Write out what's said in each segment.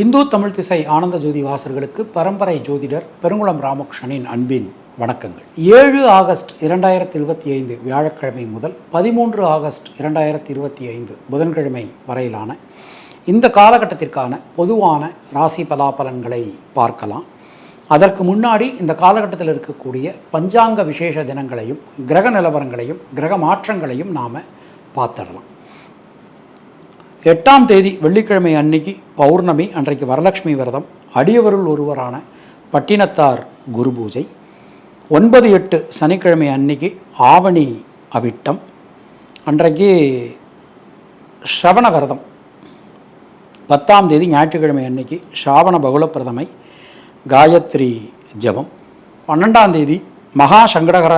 இந்து தமிழ் திசை ஆனந்த ஜோதி வாசர்களுக்கு பரம்பரை ஜோதிடர் பெருங்குளம் ராமகிருஷ்ணனின் அன்பின் வணக்கங்கள். ஏழு ஆகஸ்ட் இரண்டாயிரத்தி இருபத்தி ஐந்து வியாழக்கிழமை முதல் பதிமூன்று ஆகஸ்ட் இரண்டாயிரத்தி இருபத்தி ஐந்து புதன்கிழமை வரையிலான இந்த காலகட்டத்திற்கான பொதுவான ராசி பலாபலன்களை பார்க்கலாம். அதற்கு முன்னாடி இந்த காலகட்டத்தில் இருக்கக்கூடிய பஞ்சாங்க விசேஷ தினங்களையும் கிரக நிலவரங்களையும் கிரக மாற்றங்களையும் நாம் பார்த்துடலாம். எட்டாம் தேதி வெள்ளிக்கிழமை அன்னைக்கு பௌர்ணமி அன்றைக்கு வரலட்சுமி விரதம் அடியவருள் ஒருவரான பட்டினத்தார் குரு பூஜை ஒன்பது எட்டு சனிக்கிழமை அன்னைக்கு ஆவணி அவிட்டம் அன்றைக்கு ஸ்ரவண விரதம் பத்தாம் தேதி ஞாயிற்றுக்கிழமை அன்னைக்கு ஸ்ராவண பகுல பிரதமை காயத்ரி ஜபம். பன்னெண்டாம் தேதி மகா சங்கடகர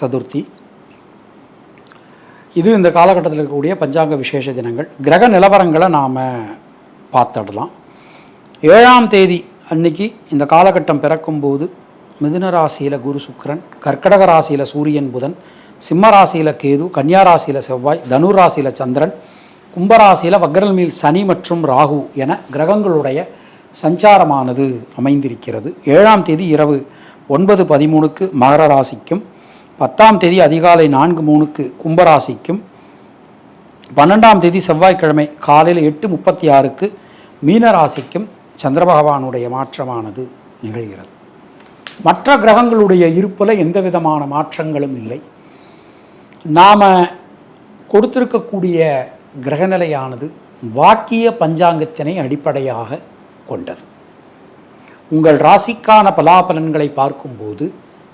சதுர்த்தி இது இந்த காலகட்டத்தில் இருக்கக்கூடிய பஞ்சாங்க விசேஷ தினங்கள். கிரக நிலவரங்களை நாம் பார்த்துடலாம். ஏழாம் தேதி அன்னைக்கு இந்த காலகட்டம் பிறக்கும்போது மிதுன ராசியில் குரு சுக்கிரன் கர்க்கடக ராசியில் சூரியன் புதன் சிம்ம ராசியில் கேது கன்னியா ராசியில் செவ்வாய் தனு ராசியில் சந்திரன் கும்பராசியில் வக்ரல்மீல் சனி மற்றும் ராகு என கிரகங்களுடைய சஞ்சாரமானது அமைந்திருக்கிறது. ஏழாம் தேதி இரவு ஒன்பது பதிமூணுக்கு மகர ராசிக்கும் பத்தாம் தேதி அதிகாலை நான்கு மூணுக்கு கும்பராசிக்கும் பன்னெண்டாம் தேதி செவ்வாய்க்கிழமை காலையில் எட்டு முப்பத்தி ஆறுக்கு மீனராசிக்கும் சந்திர பகவானுடைய மாற்றமானது நிகழ்கிறது. மற்ற கிரகங்களுடைய இருப்பில் எந்த விதமான மாற்றங்களும் இல்லை. நாம் கொடுத்திருக்கக்கூடிய கிரகநிலையானது வாக்கிய பஞ்சாங்கத்தினை அடிப்படையாக கொண்டது. உங்கள் ராசிக்கான பலாபலன்களை பார்க்கும்போது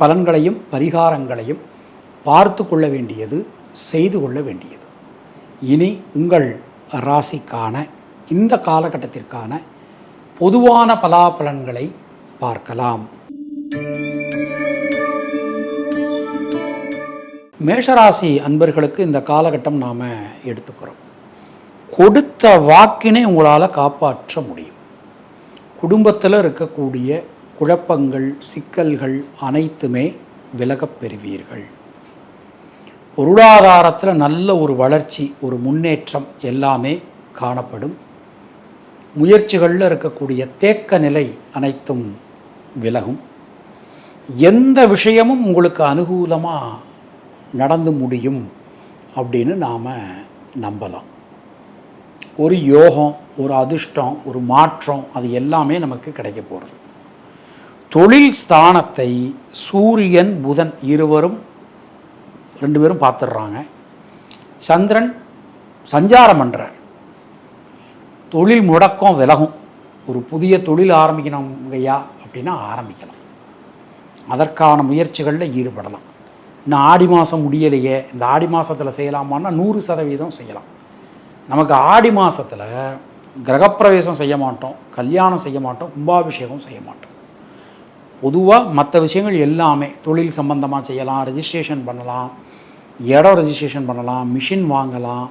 பலன்களையும் பரிகாரங்களையும் பார்த்து கொள்ள வேண்டியது செய்து கொள்ள வேண்டியது. இனி உங்கள் ராசிக்கான இந்த காலகட்டத்திற்கான பொதுவான பலாபலன்களை பார்க்கலாம். மேஷராசி அன்பர்களுக்கு இந்த காலகட்டம் நாம் எடுத்துக்கிறோம். கொடுத்த வாக்கினை உங்களால் காப்பாற்ற முடியும். குடும்பத்தில் இருக்கக்கூடிய குழப்பங்கள் சிக்கல்கள் அனைத்துமே விலகப் பெறுவீர்கள். பொருளாதாரத்தில் நல்ல ஒரு வளர்ச்சி ஒரு முன்னேற்றம் எல்லாமே காணப்படும். முயற்சிகளில் இருக்கக்கூடிய தேக்க நிலை அனைத்தும் விலகும். எந்த விஷயமும் உங்களுக்கு அனுகூலமாக நடந்து முடியும் அப்படின்னு நாம் நம்பலாம். ஒரு யோகம் ஒரு அதிர்ஷ்டம் ஒரு மாற்றம் அது எல்லாமே நமக்கு கிடைக்க போகிறது தொழில் ஸ்தானத்தை சூரியன் புதன் இருவரும் ரெண்டு பேரும் பார்த்துடுறாங்க. சந்திரன் சஞ்சாரம் பண்ணுறார் தொழில் முடக்கம் விலகும். ஒரு புதிய தொழில் ஆரம்பிக்கணும் ஐயா அப்படின்னா ஆரம்பிக்கலாம். அதற்கான முயற்சிகளில் ஈடுபடலாம். இன்னும் ஆடி மாதம் முடியலையே. இந்த ஆடி மாதத்தில் செய்யலாமான்னா நூறு சதவீதம் செய்யலாம். நமக்கு ஆடி மாதத்தில் கிரகப்பிரவேசம் செய்ய மாட்டோம் கல்யாணம் செய்ய மாட்டோம் கும்பாபிஷேகம் செய்ய மாட்டோம். பொதுவாக மற்ற விஷயங்கள் எல்லாமே தொழில் சம்பந்தமாக செய்யலாம் ரெஜிஸ்ட்ரேஷன் பண்ணலாம் இடம் ரெஜிஸ்ட்ரேஷன் பண்ணலாம் மிஷின் வாங்கலாம்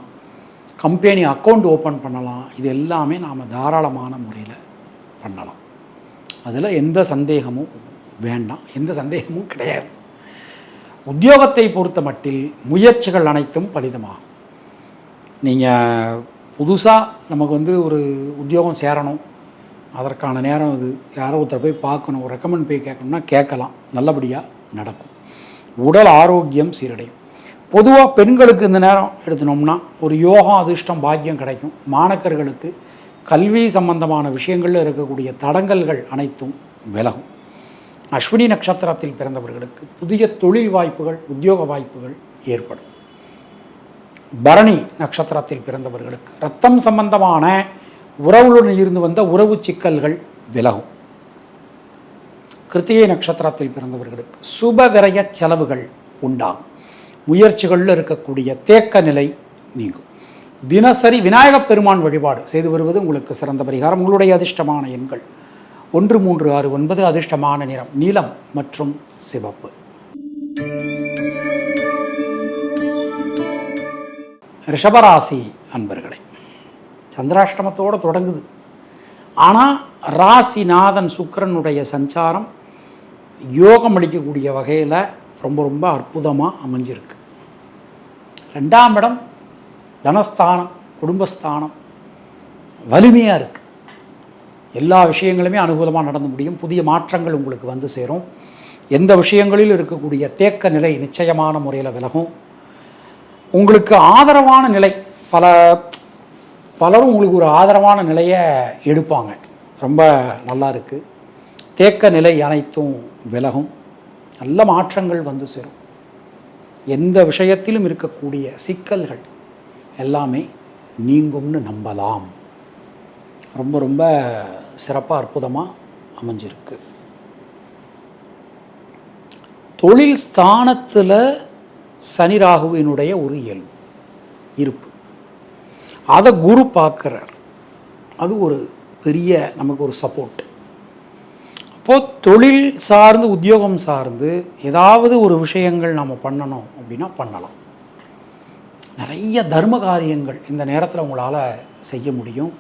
கம்பெனி அக்கௌண்ட் ஓப்பன் பண்ணலாம். இது எல்லாமே நாம் தாராளமான முறையில் பண்ணலாம். அதில் எந்த சந்தேகமும் வேண்டாம். எந்த சந்தேகமும் கிடையாது. உத்தியோகத்தை பொறுத்த மட்டில் முயற்சிகள் அனைத்தும் பலிதமாகும். நீங்கள் புதுசாக நமக்கு வந்து ஒரு உத்தியோகம் சேரணும். அதற்கான நேரம் இது. யாரோ ஒருத்தர் போய் பார்க்கணும் ஒரு ரெக்கமெண்ட் போய் கேட்கணும்னா கேட்கலாம். நல்லபடியாக நடக்கும். உடல் ஆரோக்கியம் சீரடையும். பொதுவாக பெண்களுக்கு இந்த நேரம் எடுத்துனோம்னா ஒரு யோகம் அதிர்ஷ்டம் பாக்கியம் கிடைக்கும். மாணக்கர்களுக்கு கல்வி சம்பந்தமான விஷயங்களில் இருக்கக்கூடிய தடங்கல்கள் அனைத்தும் விலகும். அஸ்வினி நட்சத்திரத்தில் பிறந்தவர்களுக்கு புதிய தொழில் வாய்ப்புகள் உத்தியோக வாய்ப்புகள் ஏற்படும். பரணி நட்சத்திரத்தில் பிறந்தவர்களுக்கு ரத்தம் சம்பந்தமான உறவுடன் இருந்து வந்த உறவு சிக்கல்கள் விலகும். கிருத்திகை நட்சத்திரத்தில் பிறந்தவர்களுக்கு சுப விரய செலவுகள் உண்டாகும். முயற்சிகளில் இருக்கக்கூடிய தேக்க நிலை நீங்கும். தினசரி விநாயகப் பெருமான் வழிபாடு செய்து வருவது உங்களுக்கு சிறந்த பரிகாரம். உங்களுடைய அதிர்ஷ்டமான எண்கள் ஒன்று மூன்று ஆறு ஒன்பது அதிர்ஷ்டமான நிறம் நீலம் மற்றும் சிவப்பு. ரிஷபராசி அன்பர்களே சந்திராஷ்டமத்தோடு தொடங்குது. ஆனால் ராசிநாதன் சுக்கிரனுடைய சஞ்சாரம் யோகம் அளிக்கக்கூடிய வகையில் ரொம்ப ரொம்ப அற்புதமாக அமைஞ்சிருக்கு. ரெண்டாம் இடம் தனஸ்தானம் குடும்பஸ்தானம் வலிமையாக இருக்குது எல்லா விஷயங்களுமே அனுகூலமாக நடந்து முடியும். புதிய மாற்றங்கள் உங்களுக்கு வந்து சேரும். எந்த விஷயங்களில் இருக்கக்கூடிய தேக்க நிலை நிச்சயமான முறையில் விலகும். உங்களுக்கு ஆதரவான நிலை பல பலரும் உங்களுக்கு ஒரு ஆதரவான நிலையை எடுப்பாங்க. ரொம்ப நல்லா இருக்குது தேக்க நிலை அனைத்தும் விலகும். நல்ல மாற்றங்கள் வந்து சேரும். எந்த விஷயத்திலும் இருக்கக்கூடிய சிக்கல்கள் எல்லாமே நீங்கும்னு நம்பலாம். ரொம்ப ரொம்ப சிறப்பாக அற்புதமாக அமைஞ்சிருக்கு. தொழில் ஸ்தானத்தில் சனி ராகுவினுடைய ஒரு இயல்பு. இருப்பு. அதை குரு பார்க்குறார். அது ஒரு பெரிய நமக்கு ஒரு சப்போர்ட் அப்போது தொழில் சார்ந்து உத்தியோகம் சார்ந்து ஏதாவது ஒரு விஷயங்கள் நம்ம பண்ணணும் அப்படின்னா பண்ணலாம். நிறைய தர்ம காரியங்கள் இந்த நேரத்தில் உங்களால் செய்ய முடியும்.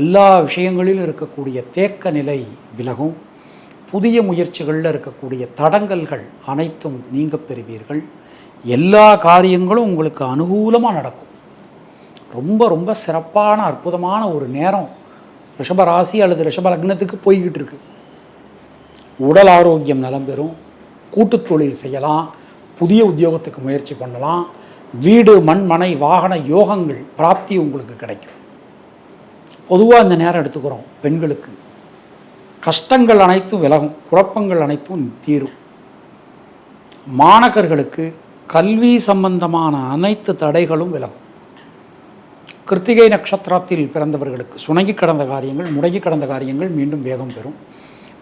எல்லா விஷயங்களிலும் இருக்கக்கூடிய தேக்க நிலை விலகும். புதிய முயற்சிகளில் இருக்கக்கூடிய தடங்கல்கள் அனைத்தும் நீங்க பெறுவீர்கள். எல்லா காரியங்களும் உங்களுக்கு அனுகூலமாக நடக்கும். ரொம்ப ரொம்ப சிறப்பான அற்புதமான ஒரு நேரம். ரிஷப ராசி அல்லது ரிஷப லக்னத்துக்கு போய்கிட்டு இருக்கு. உடல் ஆரோக்கியம் நலம் பெறும். கூட்டுத் தொழில் செய்யலாம். புதிய உத்தியோகத்துக்கு முயற்சி பண்ணலாம். வீடு மண் மனை வாகன யோகங்கள் பிராப்தி உங்களுக்கு கிடைக்கும். பொதுவாக இந்த நேரம் எடுத்துக்கிறோம் பெண்களுக்கு. கஷ்டங்கள் அனைத்தும் விலகும். குழப்பங்கள் அனைத்தும் தீரும். மாணக்கர்களுக்கு கல்வி சம்பந்தமான அனைத்து தடைகளும் விலகும். கிருத்திகை நட்சத்திரத்தில் பிறந்தவர்களுக்கு சுணங்கி கடந்த காரியங்கள் முடங்கி கடந்த காரியங்கள் மீண்டும் வேகம் பெறும்.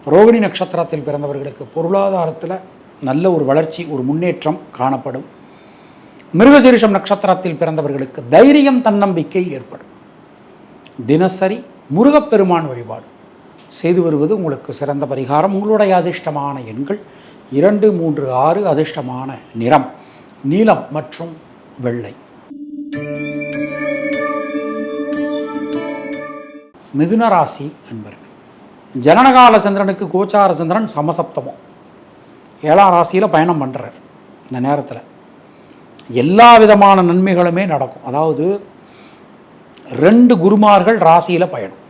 ரோகிணி நட்சத்திரத்தில் பிறந்தவர்களுக்கு பொருளாதாரத்தில் நல்ல ஒரு வளர்ச்சி ஒரு முன்னேற்றம் காணப்படும். மிருகசீரிஷம் நட்சத்திரத்தில் பிறந்தவர்களுக்கு தைரியம் தன்னம்பிக்கை ஏற்படும். தினசரி முருகப்பெருமான் வழிபாடு. செய்து வருவது உங்களுக்கு சிறந்த பரிகாரம். உங்களுடைய அதிர்ஷ்டமான எண்கள் இரண்டு மூன்று ஆறு அதிர்ஷ்டமான நிறம் நீலம் மற்றும் வெள்ளை. மிதுன ராசி அன்பர்கள். ஜனனகால சந்திரனுக்கு கோச்சார சந்திரன் சமசப்தமம். ஏழாம் ராசியில் பயணம் பண்ணுறார் இந்த நேரத்தில். எல்லா விதமான நன்மைகளுமே நடக்கும். அதாவது ரெண்டு குருமார்கள் ராசியில் பயணம்.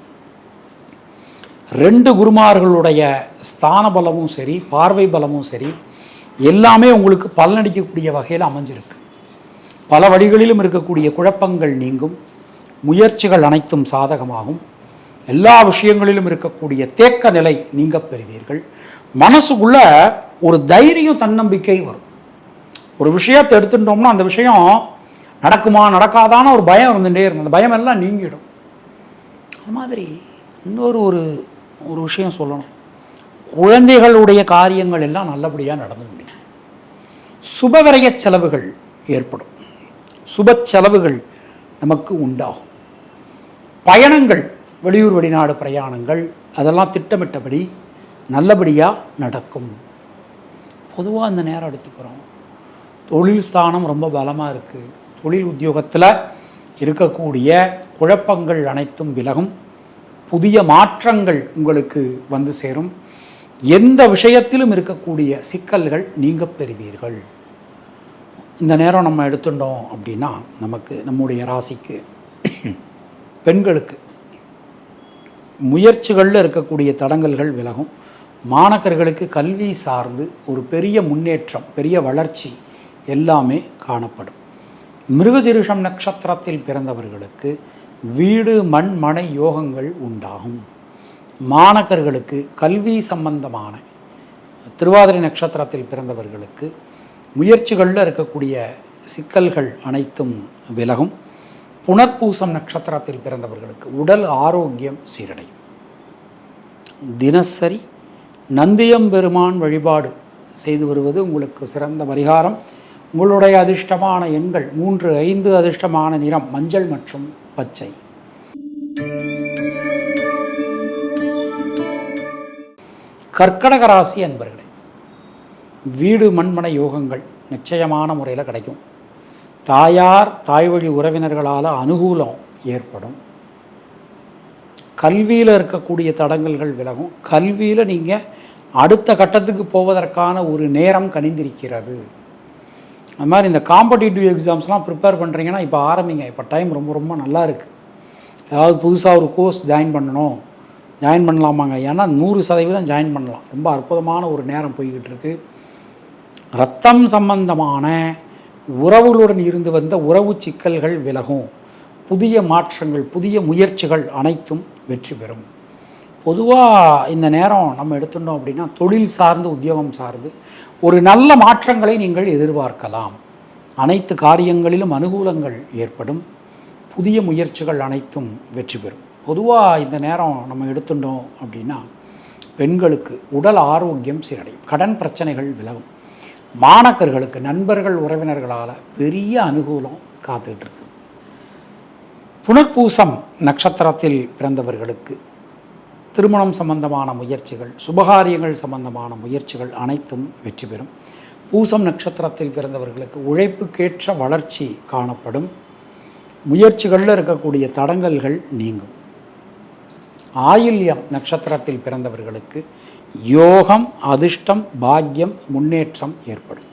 ரெண்டு குருமார்களுடைய ஸ்தான பலமும் சரி பார்வை பலமும் சரி எல்லாமே உங்களுக்கு பலனடிக்கக்கூடிய வகையில் அமைஞ்சிருக்கு. பல வழிகளிலும் இருக்கக்கூடிய குழப்பங்கள் நீங்கும் முயற்சிகள் அனைத்தும் சாதகமாகும். எல்லா விஷயங்களிலும் இருக்கக்கூடிய தேக்க நிலை நீங்க பெறுவீர்கள். மனசுக்குள்ள ஒரு தைரியம் தன்னம்பிக்கை வரும். ஒரு விஷயத்தை எடுத்துட்டோம்னா அந்த விஷயம் நடக்குமா நடக்காதான ஒரு பயம் இருந்துகிட்டே இருக்கும். அந்த பயம் எல்லாம் நீங்கிடும். அது மாதிரி இன்னொரு ஒரு ஒரு விஷயம் சொல்லணும். குழந்தைகளுடைய காரியங்கள் எல்லாம் நல்லபடியாக நடந்து முடியும். சுபவிரைய செலவுகள் ஏற்படும். சுப செலவுகள் நமக்கு உண்டாகும். பயணங்கள் வெளியூர் வெளிநாடு பிரயாணங்கள் அதெல்லாம் திட்டமிட்டபடி நல்லபடியாக நடக்கும். பொதுவாக அந்த நேரம் எடுத்துக்கிறோம். தொழில் ஸ்தானம் ரொம்ப பலமாக இருக்குது தொழில் உத்தியோகத்தில் இருக்கக்கூடிய குழப்பங்கள் அனைத்தும் விலகும். புதிய மாற்றங்கள் உங்களுக்கு வந்து சேரும். எந்த விஷயத்திலும் இருக்கக்கூடிய சிக்கல்கள் நீங்கள் பெறுவீர்கள். இந்த நேரம் நம்ம எடுத்துட்டோம் அப்படின்னா நமக்கு நம்முடைய ராசிக்கு பெண்களுக்கு முயற்சிகளில் இருக்கக்கூடிய தடங்கல்கள் விலகும். மாணக்கர்களுக்கு கல்வி சார்ந்து ஒரு பெரிய முன்னேற்றம் பெரிய வளர்ச்சி எல்லாமே காணப்படும். மிருகசிருஷம் நட்சத்திரத்தில் பிறந்தவர்களுக்கு வீடு மண் மனை யோகங்கள் உண்டாகும். மாணக்கர்களுக்கு கல்வி சம்பந்தமான திருவாதிரை நட்சத்திரத்தில் பிறந்தவர்களுக்கு முயற்சிகளில் இருக்கக்கூடிய சிக்கல்கள் அனைத்தும் விலகும். புனர்பூசம் நட்சத்திரத்தில் பிறந்தவர்களுக்கு உடல் ஆரோக்கியம் சீரடையும். தினசரி நந்தியம்பெருமான் வழிபாடு செய்து வருவது உங்களுக்கு சிறந்த பரிகாரம். உங்களுடைய அதிர்ஷ்டமான எண்கள் மூன்று ஐந்து அதிர்ஷ்டமான நிறம் மஞ்சள் மற்றும் பச்சை. கர்க்கடக ராசி அன்பர்களே வீடு மண்மனை யோகங்கள் நிச்சயமான முறையில் கிடைக்கும். தாயார் தாய் வழி உறவினர்களால் அனுகூலம் ஏற்படும். கல்வியில் இருக்கக்கூடிய தடங்கல்கள் விலகும். கல்வியில் நீங்கள் அடுத்த கட்டத்துக்கு போவதற்கான ஒரு நேரம் கணிந்திருக்கிறது அது மாதிரி இந்த காம்படிட்டிவ் எக்ஸாம்ஸ்லாம் ப்ரிப்பேர் பண்ணுறீங்கன்னா இப்போ ஆரம்பிங்க. இப்போ டைம் ரொம்ப ரொம்ப நல்லா இருக்குது ஏதாவது புதுசாக ஒரு கோர்ஸ் ஜாயின் பண்ணணும். ஜாயின் பண்ணலாமாங்க? ஏன்னா நூறு சதவீதம் ஜாயின் பண்ணலாம். ரொம்ப அற்புதமான ஒரு நேரம் போய்கிட்டு இருக்குது ரத்தம் சம்பந்தமான உறவுகளுடன் இருந்து வந்த உறவு சிக்கல்கள் விலகும். புதிய மாற்றங்கள் புதிய முயற்சிகள் அனைத்தும் வெற்றி பெறும். பொதுவாக இந்த நேரம் நம்ம எடுத்துட்டோம் அப்படின்னா தொழில் சார்ந்து உத்தியோகம் சார்ந்து ஒரு நல்ல மாற்றங்களை நீங்கள் எதிர்பார்க்கலாம். அனைத்து காரியங்களிலும் அனுகூலங்கள் ஏற்படும். புதிய முயற்சிகள் அனைத்தும் வெற்றி பெறும். பொதுவாக இந்த நேரம் நம்ம எடுத்துட்டோம் அப்படின்னா பெண்களுக்கு உடல் ஆரோக்கியம் சீரடையும். கடன் பிரச்சனைகள் விலகும். மாணக்கர்களுக்கு நண்பர்கள் உறவினர்களால் பெரிய அனுகூலம் காத்துட்ருக்கு புனர்பூசம் நட்சத்திரத்தில் பிறந்தவர்களுக்கு திருமணம் சம்பந்தமான முயற்சிகள் சுபகாரியங்கள் சம்பந்தமான முயற்சிகள் அனைத்தும் வெற்றி பெறும். பூசம் நட்சத்திரத்தில் பிறந்தவர்களுக்கு உழைப்புக்கேற்ற வளர்ச்சி காணப்படும். முயற்சிகளில் இருக்கக்கூடிய தடங்கல்கள் நீங்கும். ஆயில்யம் நட்சத்திரத்தில் பிறந்தவர்களுக்கு யோகம் அதிர்ஷ்டம் பாக்கியம் முன்னேற்றம் ஏற்படும்.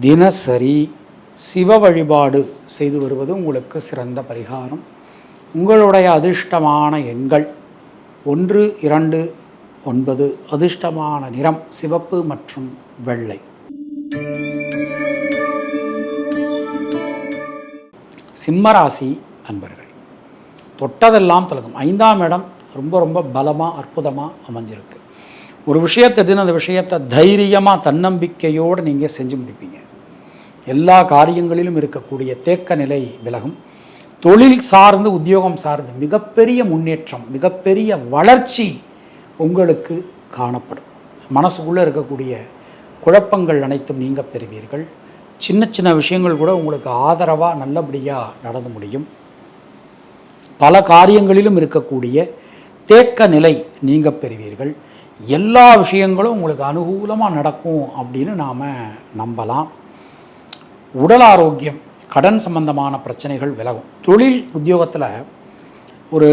தினசரி சிவ வழிபாடு செய்து வருவது உங்களுக்கு சிறந்த பரிகாரம். உங்களுடைய அதிர்ஷ்டமான எண்கள் ஒன்று இரண்டு ஒன்பது அதிர்ஷ்டமான நிறம் சிவப்பு மற்றும் வெள்ளை. சிம்மராசி அன்பர்கள் தொட்டதெல்லாம் தலகும் ஐந்தாம் இடம் ரொம்ப ரொம்ப பலமாக அற்புதமாக அமைஞ்சிருக்கு. ஒரு விஷயத்தை தின அந்த விஷயத்தை தைரியமாக தன்னம்பிக்கையோடு நீங்கள் செஞ்சு முடிப்பீங்க. எல்லா காரியங்களிலும் இருக்கக்கூடிய தேக்க நிலை விலகும். தொழில் சார்ந்து உத்தியோகம் சார்ந்து மிகப்பெரிய முன்னேற்றம் மிகப்பெரிய வளர்ச்சி உங்களுக்கு காணப்படும். மனசுக்குள்ளே இருக்கக்கூடிய குழப்பங்கள் அனைத்தும் நீங்கள் பெறுவீர்கள். சின்ன சின்ன விஷயங்கள் கூட உங்களுக்கு ஆதரவாக நல்லபடியாக நடந்து முடியும். பல காரியங்களிலும் இருக்கக்கூடிய தேக்க நிலை நீங்க பெறுவீர்கள். எல்லா விஷயங்களும் உங்களுக்கு அனுகூலமாக நடக்கும் அப்படின்னு நாம் நம்பலாம். உடல் ஆரோக்கியம் கடன் சம்பந்தமான பிரச்சனைகள் விலகும். தொழில் உத்தியோகத்தில் ஒரு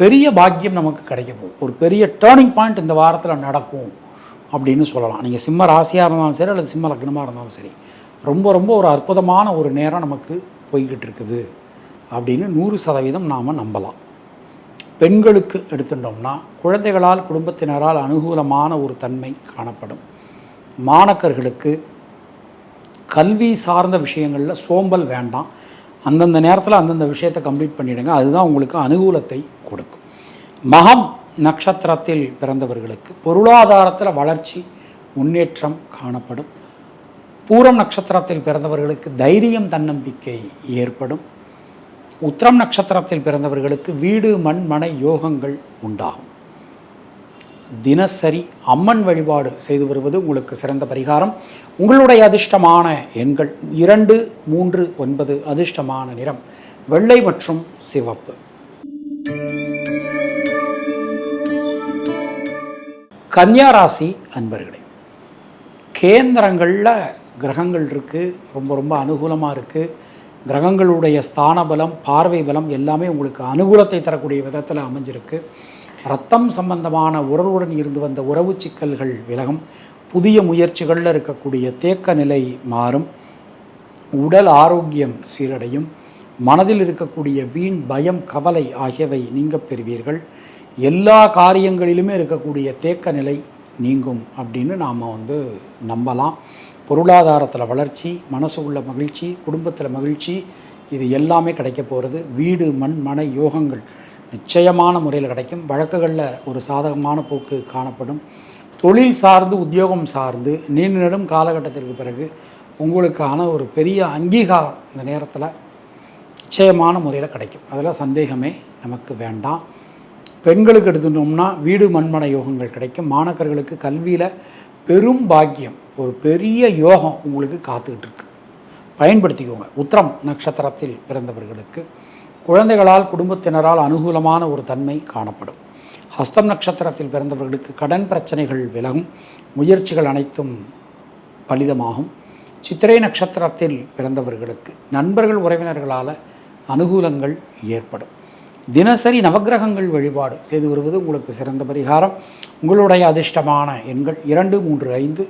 பெரிய பாக்கியம் நமக்கு கிடைக்க ஒரு பெரிய டேர்னிங் பாயிண்ட் இந்த வாரத்தில் நடக்கும் அப்படின்னு சொல்லலாம். நீங்கள் சிம்ம ராசியாக இருந்தாலும் சரி அல்லது சிம்ம லக்னமாக இருந்தாலும் சரி ரொம்ப ரொம்ப ஒரு அற்புதமான ஒரு நேரம் நமக்கு போய்கிட்டு இருக்குது. அப்படின்னு நூறு சதவீதம் நாம் நம்பலாம். பெண்களுக்கு எடுத்துட்டோம்னா குழந்தைகளால் குடும்பத்தினரால் அனுகூலமான ஒரு தன்மை காணப்படும். மாணக்கர்களுக்கு கல்வி சார்ந்த விஷயங்களில் சோம்பல் வேண்டாம். அந்தந்த நேரத்தில் அந்தந்த விஷயத்தை கம்ப்ளீட் பண்ணிவிடுங்க அதுதான் உங்களுக்கு அனுகூலத்தை கொடுக்கும். மகம் நட்சத்திரத்தில் பிறந்தவர்களுக்கு பொருளாதாரத்தில் வளர்ச்சி முன்னேற்றம் காணப்படும். பூரம் நட்சத்திரத்தில் பிறந்தவர்களுக்கு தைரியம் தன்னம்பிக்கை ஏற்படும். உத்திரம் நட்சத்திரத்தில் பிறந்தவர்களுக்கு வீடு மண் மனை யோகங்கள் உண்டாகும். தினசரி அம்மன் வழிபாடு செய்து வருவது உங்களுக்கு சிறந்த பரிகாரம். உங்களுடைய அதிர்ஷ்டமான எண்கள் இரண்டு மூன்று ஒன்பது அதிர்ஷ்டமான நிறம் வெள்ளை மற்றும் சிவப்பு. கன்னியா ராசி அன்பர்களே கேந்திரங்களில் கிரகங்கள் இருக்குது ரொம்ப ரொம்ப அனுகூலமாக இருக்குது கிரகங்களுடைய ஸ்தான பலம் பார்வை பலம் எல்லாமே உங்களுக்கு அனுகூலத்தை தரக்கூடிய விதத்தில் அமைஞ்சிருக்கு. ரத்தம் சம்பந்தமான உறவுடன் இருந்து வந்த உறவு சிக்கல்கள் விலகும். புதிய முயற்சிகளில் இருக்கக்கூடிய தேக்க நிலை மாறும். உடல் ஆரோக்கியம் சீரடையும். மனதில் இருக்கக்கூடிய வீண் பயம் கவலை ஆகியவை நீங்க பெறுவீர்கள். எல்லா காரியங்களிலுமே இருக்கக்கூடிய தேக்க நிலை நீங்கும் அப்படின்னு நாம் வந்து நம்பலாம். பொருளாதாரத்தில் வளர்ச்சி மனசு உள்ள மகிழ்ச்சி குடும்பத்தில் மகிழ்ச்சி இது எல்லாமே கிடைக்க போகிறது வீடு மண் மனை யோகங்கள் நிச்சயமான முறையில் கிடைக்கும். வழக்குகளில் ஒரு சாதகமான போக்கு காணப்படும். தொழில் சார்ந்து உத்தியோகம் சார்ந்து நீண்ட நெடும் காலகட்டத்திற்கு பிறகு உங்களுக்கான ஒரு பெரிய அங்கீகாரம் இந்த நேரத்தில் நிச்சயமான முறையில் கிடைக்கும். அதில் சந்தேகமே நமக்கு வேண்டாம். பெண்களுக்கு எடுத்துட்டோம்னா வீடு மண்மன யோகங்கள் கிடைக்கும். மாணக்கர்களுக்கு கல்வியில் பெரும் பாக்கியம் ஒரு பெரிய யோகம் உங்களுக்கு காத்துக்கிட்டு இருக்கு பயன்படுத்திக்கோங்க. உத்திரம் நட்சத்திரத்தில் பிறந்தவர்களுக்கு குழந்தைகளால் குடும்பத்தினரால் அனுகூலமான ஒரு தன்மை காணப்படும். ஹஸ்தம் நட்சத்திரத்தில் பிறந்தவர்களுக்கு கடன் பிரச்சனைகள் விலகும். முயற்சிகள் அனைத்தும் பலிதமாகும். சித்திரை நட்சத்திரத்தில் பிறந்தவர்களுக்கு நண்பர்கள் உறவினர்களால் அனுகூலங்கள் ஏற்படும். தினசரி நவக்கிரகங்கள் வழிபாடு செய்து வருவது உங்களுக்கு சிறந்த பரிகாரம். உங்களுடைய அதிர்ஷ்டமான எண்கள் இரண்டு மூன்று ஐந்து.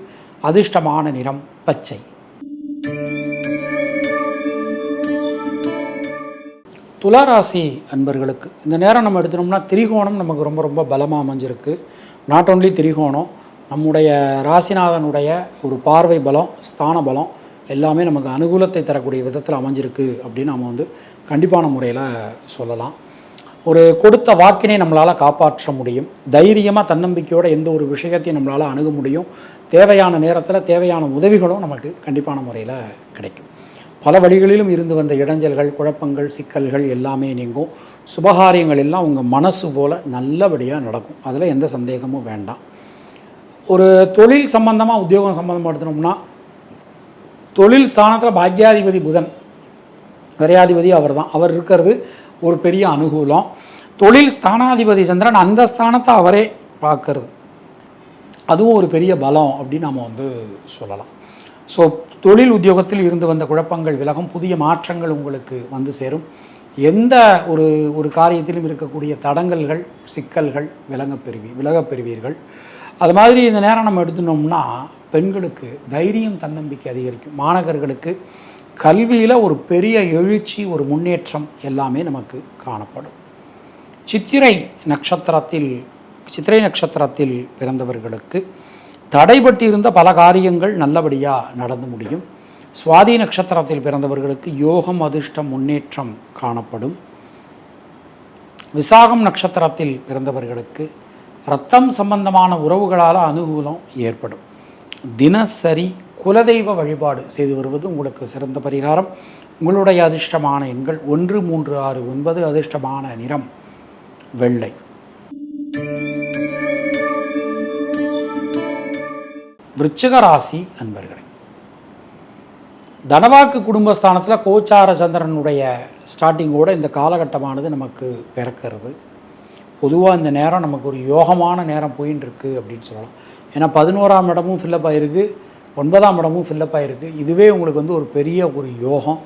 அதிர்ஷ்டமான நிறம் பச்சை. துளாராசி அன்பர்களுக்கு இந்த நேரம் நம்ம எடுத்தோம்னா திரிகோணம் நமக்கு ரொம்ப ரொம்ப பலமாக அமைஞ்சிருக்கு. நாட் ஓன்லி திரிகோணம் நம்முடைய ராசிநாதனுடைய ஒரு பார்வை பலம் ஸ்தான பலம் எல்லாமே நமக்கு அனுகூலத்தை தரக்கூடிய விதத்தில் அமைஞ்சிருக்கு அப்படின்னு நம்ம வந்து கண்டிப்பான முறையில் சொல்லலாம். ஒரு கொடுத்த வாக்கினை நம்மளால் காப்பாற்ற முடியும். தைரியமாக தன்னம்பிக்கையோட எந்த ஒரு விஷயத்தையும் நம்மளால் அணுக முடியும். தேவையான நேரத்தில் தேவையான உதவிகளும் நமக்கு கண்டிப்பான முறையில் கிடைக்கும். பல வழிகளிலும் இருந்து வந்த இடைஞ்சல்கள் குழப்பங்கள் சிக்கல்கள் எல்லாமே நீங்கும். சுபகாரியங்கள் எல்லாம் உங்கள் மனசு போல் நல்லபடியாக நடக்கும். அதில் எந்த சந்தேகமும் வேண்டாம். ஒரு தொழில் சம்பந்தமாக உத்தியோகம் சம்பந்தமாக தொழில் ஸ்தானத்தில் பாக்யாதிபதி புதன். விரையாதிபதி அவர் தான் அவர் இருக்கிறது ஒரு பெரிய அனுகூலம். தொழில் ஸ்தானாதிபதி சந்திரன் அந்த ஸ்தானத்தை அவரே பார்க்கறது. அதுவும் ஒரு பெரிய பலம் அப்படின்னு நம்ம வந்து சொல்லலாம். ஸோ தொழில் உத்தியோகத்தில் இருந்து வந்த குழப்பங்கள் விலகும் புதிய மாற்றங்கள் உங்களுக்கு வந்து சேரும். எந்த ஒரு ஒரு காரியத்திலும் இருக்கக்கூடிய தடங்கல்கள் சிக்கல்கள் விலகப்பெறுவி விலகப்பெறுவீர்கள் அது மாதிரி இந்த நேரம் நம்ம எடுத்துனோம்னா பெண்களுக்கு தைரியம் தன்னம்பிக்கை அதிகரிக்கும். மாணவர்களுக்கு கல்வியில் ஒரு பெரிய எழுச்சி ஒரு முன்னேற்றம் எல்லாமே நமக்கு காணப்படும். சித்திரை நட்சத்திரத்தில் சித்திரை நட்சத்திரத்தில் பிறந்தவர்களுக்கு தடைபட்டிருந்த பல காரியங்கள் நல்லபடியாக நடந்து முடியும். சுவாதி நட்சத்திரத்தில் பிறந்தவர்களுக்கு யோகம் அதிர்ஷ்டம் முன்னேற்றம் காணப்படும். விசாகம் நட்சத்திரத்தில் பிறந்தவர்களுக்கு ரத்தம் சம்பந்தமான உறவுகளால் அனுகூலம் ஏற்படும். தினசரி குலதெய்வ வழிபாடு செய்து வருவது உங்களுக்கு சிறந்த பரிகாரம். உங்களுடைய அதிர்ஷ்டமான எண்கள் ஒன்று மூன்று ஆறு ஒன்பது அதிர்ஷ்டமான நிறம் வெள்ளை. விருச்சிக ராசி அன்பர்களே தனவாக்கு குடும்பஸ்தானத்தில் கோச்சார சந்திரனுடைய ஸ்டார்டிங்கோட இந்த காலகட்டமானது நமக்கு பிறக்கிறது. பொதுவாக இந்த நேரம் நமக்கு ஒரு யோகமான நேரம் போயின்னு இருக்குது அப்படின்னு சொல்லலாம். ஏன்னா பதினோராம் இடமும் ஃபில்லப் ஆகிருக்கு ஒன்பதாம் இடமும் ஃபில்லப் ஆகிருக்கு இதுவே உங்களுக்கு வந்து ஒரு பெரிய ஒரு யோகம்.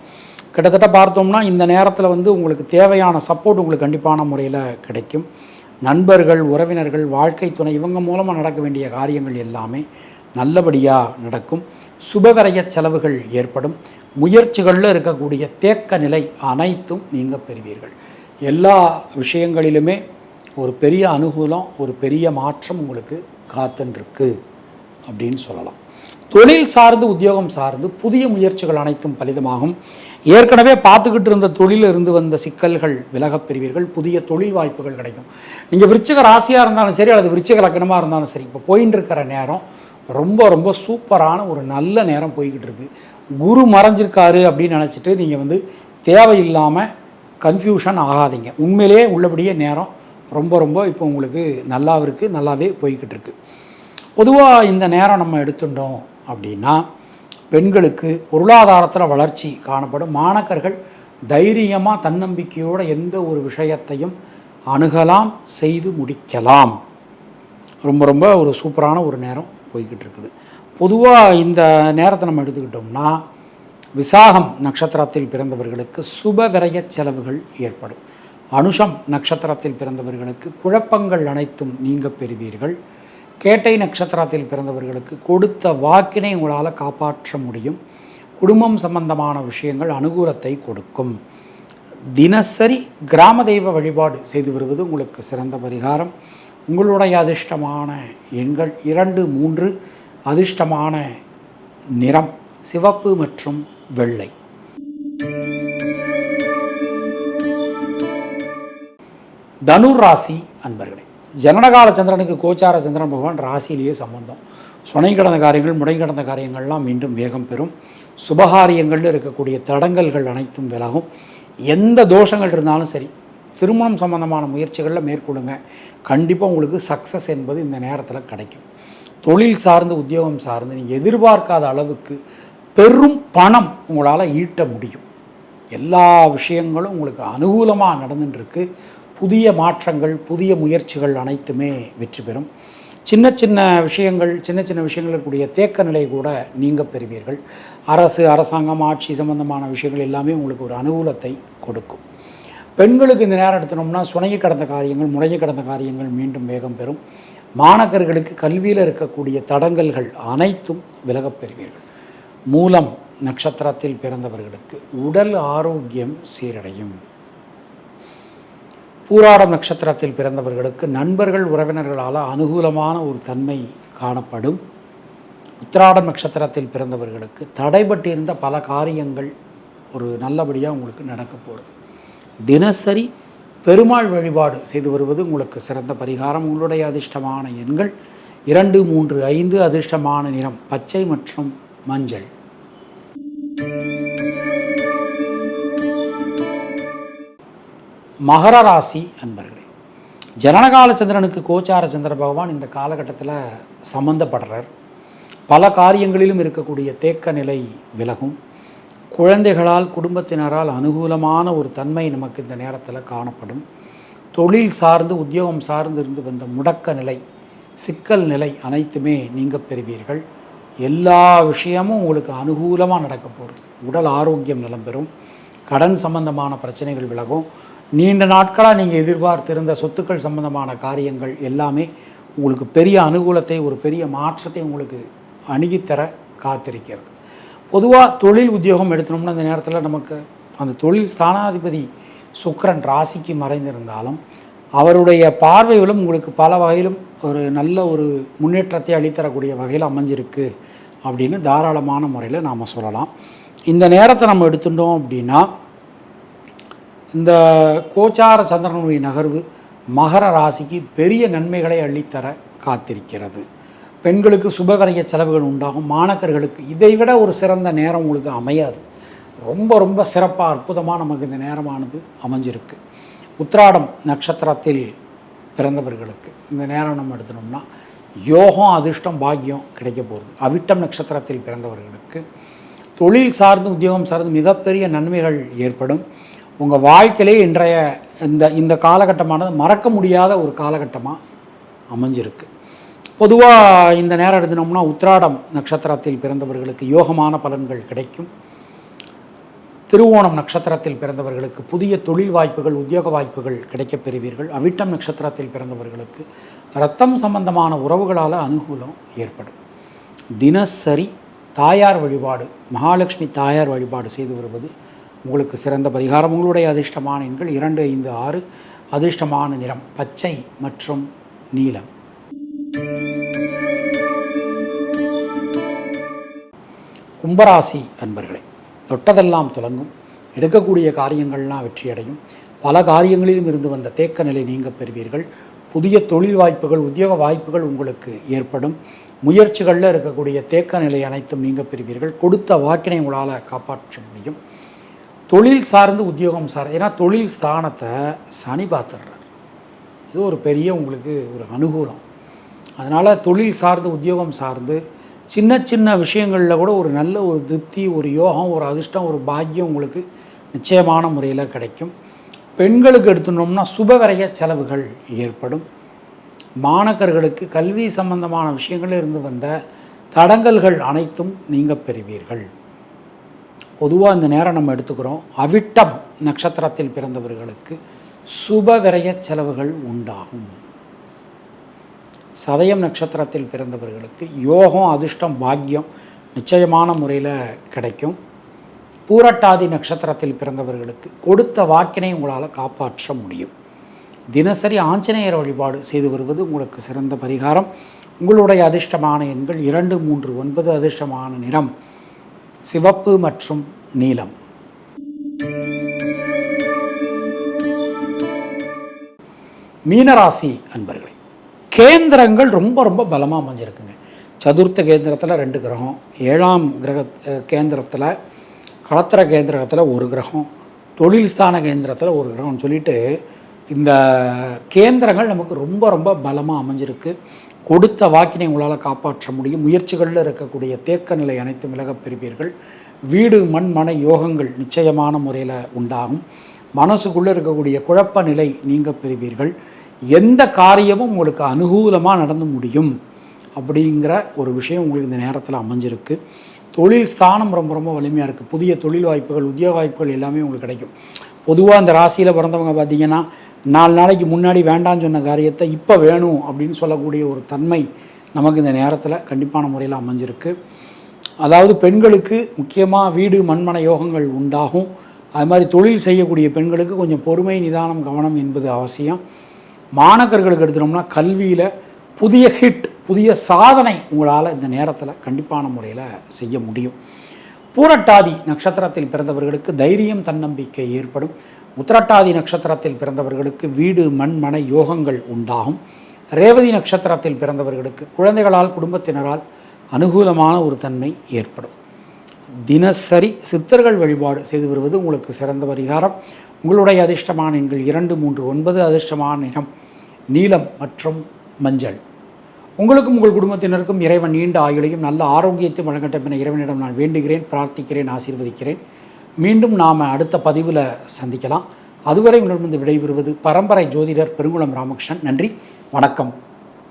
கிட்டத்தட்ட பார்த்தோம்னா இந்த நேரத்தில் வந்து உங்களுக்கு தேவையான சப்போர்ட் உங்களுக்கு கண்டிப்பான முறையில் கிடைக்கும். நண்பர்கள் உறவினர்கள் வாழ்க்கை துணை இவங்க மூலமாக நடக்க வேண்டிய காரியங்கள் எல்லாமே நல்லபடியாக நடக்கும். சுபவரைய செலவுகள் ஏற்படும். முயற்சிகளில் இருக்கக்கூடிய தேக்க நிலை அனைத்தும் நீங்கள் பெறுவீர்கள். எல்லா விஷயங்களிலுமே ஒரு பெரிய அனுகூலம் ஒரு பெரிய மாற்றம் உங்களுக்கு காத்துருக்கு அப்படின்னு சொல்லலாம். தொழில் சார்ந்து உத்தியோகம் சார்ந்து புதிய முயற்சிகள் அனைத்தும் பலிதமாகும். ஏற்கனவே பார்த்துக்கிட்டு இருந்த தொழிலில் இருந்து வந்த சிக்கல்கள் விலகப் பெறுவீர்கள். புதிய தொழில் வாய்ப்புகள் கிடைக்கும். நீங்கள் விருச்சக ராசியாக இருந்தாலும் சரி அல்லது விருச்சக லக்கணமாக இருந்தாலும் சரி இப்போ போயின்னு இருக்கிற நேரம் ரொம்ப ரொம்ப சூப்பரான ஒரு நல்ல நேரம் போய்கிட்டு இருக்கு. குரு மறைஞ்சிருக்காரு அப்படின்னு நினச்சிட்டு நீங்கள் வந்து தேவையில்லாமல் கன்ஃபியூஷன் ஆகாதீங்க. உண்மையிலேயே உள்ளபடியே நேரம் ரொம்ப ரொம்ப இப்போ உங்களுக்கு நல்லாவும் இருக்குது நல்லாவே போய்கிட்டு இருக்குது பொதுவாக இந்த நேரம் நம்ம எடுத்துட்டோம் அப்படின்னா பெண்களுக்கு பொருளாதாரத்தில் வளர்ச்சி காணப்படும். மாணக்கர்கள் தைரியமாக தன்னம்பிக்கையோட எந்த ஒரு விஷயத்தையும் அணுகலாம் செய்து முடிக்கலாம். ரொம்ப ரொம்ப ஒரு சூப்பரான ஒரு நேரம் போய்கிட்டு இருக்குது பொதுவாக இந்த நேரத்தை நம்ம எடுத்துக்கிட்டோம்னா விசாகம் நட்சத்திரத்தில் பிறந்தவர்களுக்கு சுப விரய செலவுகள் ஏற்படும். அனுஷம் நட்சத்திரத்தில் பிறந்தவர்களுக்கு குழப்பங்கள் அனைத்தும் நீங்க பெறுவீர்கள். கேட்டை நட்சத்திரத்தில் பிறந்தவர்களுக்கு கொடுத்த வாக்கினை உங்களால் காப்பாற்ற முடியும். குடும்பம் சம்பந்தமான விஷயங்கள் அனுகூலத்தை கொடுக்கும். தினசரி கிராம தெய்வ வழிபாடு செய்து வருவது உங்களுக்கு சிறந்த பரிகாரம். உங்களுடைய அதிர்ஷ்டமான எண்கள் இரண்டு மூன்று அதிர்ஷ்டமான நிறம் சிவப்பு மற்றும் வெள்ளை. தனுர் ராசி அன்பர்களே ஜனனகால சந்திரனுக்கு கோச்சார சந்திரன் பகவான் ராசியிலேயே சம்பந்தம். சுனை கடந்த காரியங்கள் முடை கடந்த காரியங்கள்லாம் மீண்டும் வேகம் பெறும். சுபகாரியங்களில் இருக்கக்கூடிய தடங்கல்கள் அனைத்தும் விலகும். எந்த தோஷங்கள் இருந்தாலும் சரி திருமணம் சம்பந்தமான முயற்சிகளில் மேற்கொள்ளுங்க. கண்டிப்பாக உங்களுக்கு சக்ஸஸ் என்பது இந்த நேரத்தில் கிடைக்கும். தொழில் சார்ந்து உத்தியோகம் சார்ந்து நீங்கள் எதிர்பார்க்காத அளவுக்கு பெரும் பணம் உங்களால் ஈட்ட முடியும். எல்லா விஷயங்களும் உங்களுக்கு அனுகூலமாக நடந்துட்டுருக்கு புதிய மாற்றங்கள் புதிய முயற்சிகள் அனைத்துமே வெற்றி பெறும். சின்ன சின்ன விஷயங்கள் சின்ன சின்ன விஷயங்கள் இருக்கக்கூடிய தேக்க நிலை கூட நீங்க பெறுவீர்கள். அரசு அரசாங்கம் ஆட்சி சம்பந்தமான விஷயங்கள் எல்லாமே உங்களுக்கு ஒரு அனுகூலத்தை கொடுக்கும். பெண்களுக்கு இந்த நேரம் எடுத்தனோம்னா சுணங்கி கடந்த காரியங்கள் முனைய கடந்த காரியங்கள் மீண்டும் வேகம் பெறும். மாணக்கர்களுக்கு கல்வியில் இருக்கக்கூடிய தடங்கல்கள் அனைத்தும் விலகப் பெறுவீர்கள். மூலம் நட்சத்திரத்தில் பிறந்தவர்களுக்கு உடல் ஆரோக்கியம் சீரடையும். பூராடம் நட்சத்திரத்தில் பிறந்தவர்களுக்கு நண்பர்கள் உறவினர்களால் அனுகூலமான ஒரு தன்மை காணப்படும். உத்திராடம் நட்சத்திரத்தில் பிறந்தவர்களுக்கு தடைபட்டிருந்த பல காரியங்கள் ஒரு நல்லபடியாக உங்களுக்கு நடக்க போகிறது தினசரி பெருமாள் வழிபாடு செய்து வருவது உங்களுக்கு சிறந்த பரிகாரம். உங்களுடைய அதிர்ஷ்டமான எண்கள் இரண்டு மூன்று ஐந்து அதிர்ஷ்டமான நிறம் பச்சை மற்றும் மஞ்சள். மகர ராசி அன்பர்களே ஜனனகால சந்திரனுக்கு கோச்சார சந்திர பகவான் இந்த காலகட்டத்தில் சம்மந்தப்படுறார் பல காரியங்களிலும் இருக்கக்கூடிய தேக்க நிலை விலகும். குழந்தைகளால் குடும்பத்தினரால் அனுகூலமான ஒரு தன்மை நமக்கு இந்த நேரத்தில் காணப்படும். தொழில் சார்ந்து உத்தியோகம் சார்ந்து இருந்து வந்த முடக்க நிலை சிக்கல் நிலை அனைத்துமே நீங்கள் பெறுவீர்கள். எல்லா விஷயமும் உங்களுக்கு அனுகூலமாக நடக்க போகிறது உடல் ஆரோக்கியம் நிலம் பெறும். கடன் சம்பந்தமான பிரச்சனைகள் விலகும். நீண்ட நாட்களாக நீங்கள் எதிர்பார்த்திருந்த சொத்துக்கள் சம்பந்தமான காரியங்கள் எல்லாமே உங்களுக்கு பெரிய அனுகூலத்தை ஒரு பெரிய மாற்றத்தை உங்களுக்கு அணுகித்தர காத்திருக்கிறது. பொதுவாக தொழில் உத்தியோகம் எடுத்தோம்னா அந்த நேரத்தில் நமக்கு அந்த தொழில் ஸ்தானாதிபதி சுக்கிரன் ராசிக்கு மறைந்திருந்தாலும் அவருடைய பார்வைகளும் உங்களுக்கு பல வகையிலும் ஒரு நல்ல ஒரு முன்னேற்றத்தை அளித்தரக்கூடிய வகையில் அமைஞ்சிருக்கு அப்படின்னு தாராளமான முறையில் நாம் சொல்லலாம். இந்த நேரத்தை நம்ம எடுத்துட்டோம் அப்படின்னா இந்த கோச்சார சந்திரனுடைய நகர்வு மகர ராசிக்கு பெரிய நன்மைகளை அள்ளித்தர காத்திருக்கிறது. பெண்களுக்கு சுபகரிய செலவுகள் உண்டாகும். மாணக்கர்களுக்கு இதை விட ஒரு சிறந்த நேரம் உங்களுக்கு அமையாது. ரொம்ப ரொம்ப சிறப்பாக அற்புதமாக நமக்கு இந்த நேரமானது அமைஞ்சிருக்கு. உத்ராடம் நட்சத்திரத்தில் பிறந்தவர்களுக்கு இந்த நேரம் நம்ம எடுத்தோம்னா யோகம் அதிர்ஷ்டம் பாக்கியம் கிடைக்க போகுது. அவிட்டம் நட்சத்திரத்தில் பிறந்தவர்களுக்கு தொழில் சார்ந்து உத்தியோகம் சார்ந்து மிகப்பெரிய நன்மைகள் ஏற்படும். உங்கள் வாழ்க்கையிலே இன்றைய இந்த இந்த காலகட்டமானது மறக்க முடியாத ஒரு காலகட்டமாக அமைஞ்சிருக்கு. பொதுவாக இந்த நேரம் எடுத்தினோம்னா உத்ராடம் நட்சத்திரத்தில் பிறந்தவர்களுக்கு யோகமான பலன்கள் கிடைக்கும். திருவோணம் நட்சத்திரத்தில் பிறந்தவர்களுக்கு புதிய தொழில் வாய்ப்புகள் உத்தியோக வாய்ப்புகள் கிடைக்கப் பெறுவீர்கள். அவிட்டம் நட்சத்திரத்தில் பிறந்தவர்களுக்கு ரத்தம் சம்பந்தமான உறவுகளால் அனுகூலம் ஏற்படும். தினசரி தாயார் வழிபாடு மகாலட்சுமி தாயார் வழிபாடு செய்து வருவது உங்களுக்கு சிறந்த பரிகாரம். உங்களுடைய அதிர்ஷ்டமான எண்கள் இரண்டு ஐந்து ஆறு. அதிர்ஷ்டமான நிறம் பச்சை மற்றும் நீலம். கும்பராசி அன்பர்களே தொட்டதெல்லாம் துலங்கும். எடுக்கக்கூடிய காரியங்கள்லாம் வெற்றியடையும். பல காரியங்களிலும் இருந்து வந்த தேக்க நிலை நீங்க பெறுவீர்கள். புதிய தொழில் வாய்ப்புகள் உத்தியோக வாய்ப்புகள் உங்களுக்கு ஏற்படும். முயற்சிகளில் இருக்கக்கூடிய தேக்க நிலை அனைத்தும் நீங்க பெறுவீர்கள். கொடுத்த வாக்கினை உங்களால் காப்பாற்ற முடியும். தொழில் சார்ந்து உத்தியோகம் சார். ஏன்னா தொழில் ஸ்தானத்தை சனி பார்த்துடுறார். இது ஒரு பெரிய உங்களுக்கு ஒரு அனுகூலம். அதனால் தொழில் சார்ந்து உத்தியோகம் சார்ந்து சின்ன சின்ன விஷயங்களில் கூட ஒரு நல்ல ஒரு திருப்தி ஒரு யோகம் ஒரு அதிர்ஷ்டம் ஒரு பாக்கியம் உங்களுக்கு நிச்சயமான முறையில் கிடைக்கும். பெண்களுக்கு எடுத்துனோம்னா சுபவரைய செலவுகள் ஏற்படும். மாணக்கர்களுக்கு கல்வி சம்பந்தமான விஷயங்களில் இருந்து வந்த தடங்கல்கள் அனைத்தும் நீங்கள் பெறுவீர்கள். பொதுவாக இந்த நேரம் நம்ம எடுத்துக்கிறோம். அவிட்டம் நட்சத்திரத்தில் பிறந்தவர்களுக்கு சுபவிரய செலவுகள் உண்டாகும். சதயம் நட்சத்திரத்தில் பிறந்தவர்களுக்கு யோகம் அதிர்ஷ்டம் பாக்கியம் நிச்சயமான முறையில் கிடைக்கும். பூரட்டாதி நட்சத்திரத்தில் பிறந்தவர்களுக்கு கொடுத்த வாக்கினை உங்களால் காப்பாற்ற முடியும். தினசரி ஆஞ்சநேயர் வழிபாடு செய்து வருவது உங்களுக்கு சிறந்த பரிகாரம். உங்களுடைய அதிர்ஷ்டமான எண்கள் இரண்டு மூன்று ஒன்பது அதிர்ஷ்டமான நிறம் சிவப்பு மற்றும் நீலம். மீனராசி அன்பர்களே கேந்திரங்கள் ரொம்ப ரொம்ப பலமாக அமைஞ்சிருக்குங்க. சதுர்த்த கேந்திரத்தில் ரெண்டு கிரகம் ஏழாம் கிரக கேந்திரத்தில் களத்திர கேந்திரத்தில் ஒரு கிரகம் தொழில் ஸ்தான கேந்திரத்தில் ஒரு கிரகம்னு சொல்லிட்டு இந்த கேந்திரங்கள் நமக்கு ரொம்ப ரொம்ப பலமாக அமைஞ்சிருக்கு. கொடுத்த வாக்கினை உங்களால் காப்பாற்ற முடியும். முயற்சிகளில் இருக்கக்கூடிய தேக்க நிலை அனைத்தும் விலகப் பெறுவீர்கள். வீடு மண் மன யோகங்கள் நிச்சயமான முறையில் உண்டாகும். மனசுக்குள்ளே இருக்கக்கூடிய குழப்ப நிலை நீங்க பெறுவீர்கள். எந்த காரியமும் உங்களுக்கு அனுகூலமாக நடந்து முடியும் அப்படிங்கிற ஒரு விஷயம் உங்களுக்கு இந்த நேரத்தில் அமைஞ்சிருக்கு. தொழில் ஸ்தானம் ரொம்ப ரொம்ப வலிமையாக இருக்குது புதிய தொழில் வாய்ப்புகள் உத்தியோக வாய்ப்புகள் எல்லாமே உங்களுக்கு கிடைக்கும். பொதுவாக அந்த ராசியில் பிறந்தவங்க பார்த்தீங்கன்னா நாலு நாளைக்கு முன்னாடி வேண்டாம்னு சொன்ன காரியத்தை இப்போ வேணும் அப்படின்னு சொல்லக்கூடிய ஒரு தன்மை நமக்கு இந்த நேரத்தில் கண்டிப்பான முறையில் அமைஞ்சிருக்கு. அதாவது பெண்களுக்கு முக்கியமாக வீடு மண்மன யோகங்கள் உண்டாகும். அது மாதிரி தொழில் செய்யக்கூடிய பெண்களுக்கு கொஞ்சம் பொறுமை நிதானம் கவனம் என்பது அவசியம். மாணக்கர்களுக்கு எடுத்துட்டோம்னா கல்வியில் புதிய ஹிட் புதிய சாதனை உங்களால் இந்த நேரத்தில் கண்டிப்பான முறையில் செய்ய முடியும். பூரட்டாதி நட்சத்திரத்தில் பிறந்தவர்களுக்கு தைரியம் தன்னம்பிக்கை ஏற்படும். உத்திரட்டாதி நட்சத்திரத்தில் பிறந்தவர்களுக்கு வீடு மண் மன யோகங்கள் உண்டாகும். ரேவதி நட்சத்திரத்தில் பிறந்தவர்களுக்கு குழந்தைகளால் குடும்பத்தினரால் அனுகூலமான ஒரு தன்மை ஏற்படும். தினசரி சித்தர்கள் வழிபாடு செய்து வருவது உங்களுக்கு சிறந்த பரிகாரம். உங்களுடைய அதிர்ஷ்டமான எண்கள் இரண்டு மூன்று ஒன்பது அதிர்ஷ்டமான நிறம் நீலம் மற்றும் மஞ்சள். உங்களுக்கும் உங்கள் குடும்பத்தினருக்கும் இறைவன் நீண்ட ஆயுளையும் நல்ல ஆரோக்கியத்தையும் வழங்கட்டும் என இறைவனிடம் நான் வேண்டுகிறேன் பிரார்த்திக்கிறேன் ஆசீர்வதிக்கிறேன். மீண்டும் நாம் அடுத்த பதிவில் சந்திக்கலாம். அதுவரை உங்களிடமிருந்து விடைபெறுவது பரம்பரை ஜோதிடர் பெருங்குளம் ராமகிருஷ்ணன். நன்றி வணக்கம்.